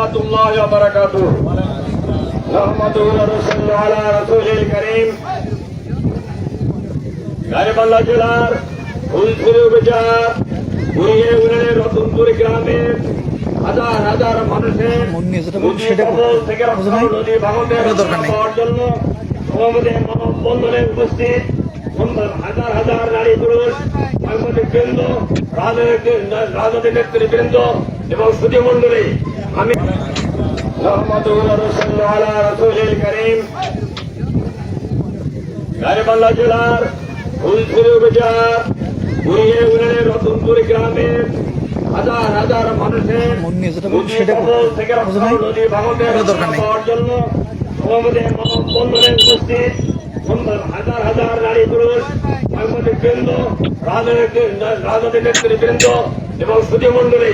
রহমতুল্লাহ বারাকাতু রহমতুল রসুল আলা রসুল করিম গাইবান্ধা জেলার ফুলছড়ি উপজেলার বুড়িয়ে ইউনিয়নের রতনপুর হাজার হাজার মানুষের থেকে? নদী ভাঙনের। পাওয়ার জন্য সমাবেশে মানববন্ধনে উপস্থিত হাজার হাজার নারী পুরুষ সাংবাদিক বৃন্দ রাজনৈতিক নেতৃবৃন্দ এবং সুধী মন্ডলী আমি গাইবান্ধা জেলার ফুলছড়ি উপজেলার বুড়িয়ে ইউনিয়নের রতনপুর গ্রামের হাজার হাজার মানুষের মন থেকে? নদী ভাঙনের। পাওয়ার জন্য সমাবেশে মানববন্ধনে উপস্থিত হাজার হাজার নারী পুরুষ সাংবাদিক বৃন্দ রাজনৈতিক রাজনৈতিক নেতৃবৃন্দ এবং সুধী মন্ডলী